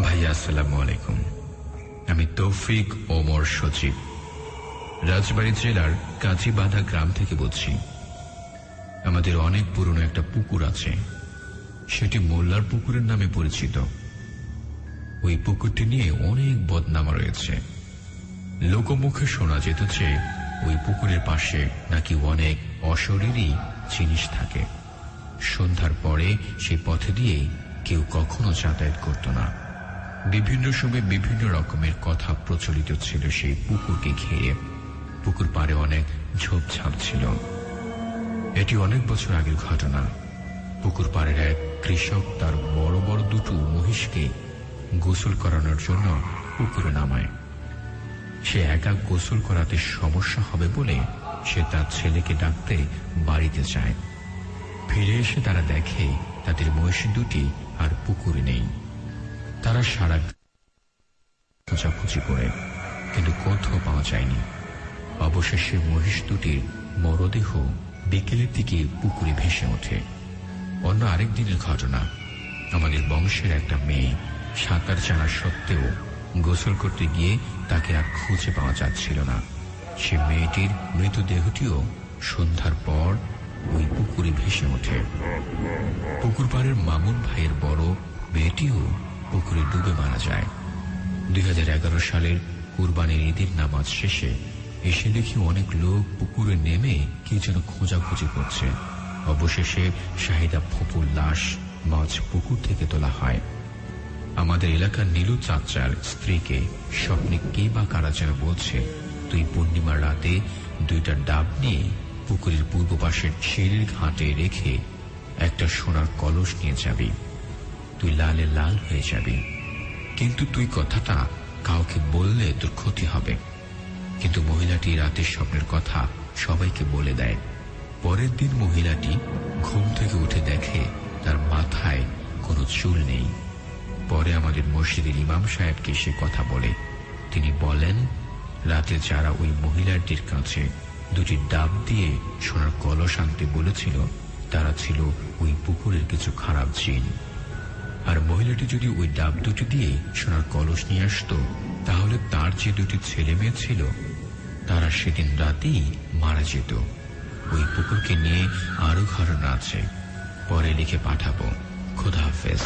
ভাইয়া, আসসালামু আলাইকুম। আমি তৌফিক ওমর সচিব রাজবাড়ী জেলার কাজীবাধা গ্রাম থেকে বলছি। আমাদের অনেক পুরনো একটা পুকুর আছে। সেটি মোল্লার পুকুরের নামে পরিচিত। ওই পুকুরটি নিয়ে অনেক বদনামা রয়েছে। লোকমুখে শোনা যেত যে ওই পুকুরের পাশে নাকি অনেক অশরীরই জিনিস থাকে। সন্ধ্যার পরে সেই পথে দিয়ে কেউ কখনো যাতায়াত করত না। বিভিন্ন সময় বিভিন্ন রকমের কথা প্রচলিত ছিল সেই পুকুরকে ঘিরে। পুকুর পাড়ে অনেক ঝোপঝাপ ছিল। এটি অনেক বছর আগের ঘটনা। পুকুর পাড়ের এক কৃষক তার বড় বড় দুটো মহিষকে গোসল করানোর জন্য পুকুরে নামায়। সে একা গোসল করাতে সমস্যা হবে বলে সে তার ছেলেকে ডাকতে বাড়িতে যায়। ফিরে এসে তারা দেখে তাদের মহিষ দুটি আর পুকুরে নেই। তারা সারা খোঁজাখুঁজি করে। কিন্তু কোথাও পাওয়া যায়নি। অবশেষে মহিষ দুটির মরদেহ বিকেলের দিকে পুকুরে ভেসে ওঠে। অন্য আরেক দিনের ঘটনা। আমাদের বংশের একটা মেয়ে সাঁতার জানা সত্ত্বেও গোসল করতে গিয়ে তাকে আর খুঁজে পাওয়া যাচ্ছিল না। সে মেয়েটির মৃতদেহটিও সন্ধ্যার পর ওই পুকুরে ভেসে ওঠে। পুকুর পাড়ের মামুন ভাইয়ের বড় মেয়েটিও পুকুরে ডুবে মারা যায়। দুই হাজার এগারো সালের কুরবানির ঈদের নামাজ শেষে এসে দেখি অনেক লোক পুকুরে নেমে কি যেন খোঁজাখুঁজি করছে। অবশেষে শাহিদা ফপুর লাশ মাছ পুকুর থেকে তোলা হয়। আমাদের এলাকার নীলু চাচার স্ত্রীকে স্বপ্নে কে বা কারা যেন বলছে তুই পূর্ণিমার রাতে দুইটা ডাব নিয়ে পুকুরের পূর্ব পাশের ছেলের ঘাটে রেখে একটা সোনার কলস নিয়ে যাবি। তুই লালে লাল হয়ে যাবি। কিন্তু তুই কথাটা কাউকে বললে তোর ক্ষতি হবে। কিন্তু মহিলাটি রাতের স্বপ্নের কথা সবাইকে বলে দেয়। পরের দিন মহিলাটি ঘুম থেকে উঠে দেখে তার মাথায় কোনো চুল নেই। পরে আমাদের মসজিদের ইমাম সাহেবকে সে কথা বলে। তিনি বলেন, রাতে যারা ওই মহিলাটির কাছে দুটি ডাব দিয়ে সোনার কলস আনতে বলেছিল, তারা ছিল ওই পুকুরের কিছু খারাপ জিন। আর মহিলাটি যদি ওই ডাব দুটি দিয়ে সোনার কলস নিয়ে আসত, তাহলে তার যে দুটি ছেলে মেয়ে ছিল, তারা সেদিন রাতেই মারা যেত। ওই পুকুরকে নিয়ে আরও ঘটনা আছে। পরে লিখে পাঠাবো। খোদা হাফেজ।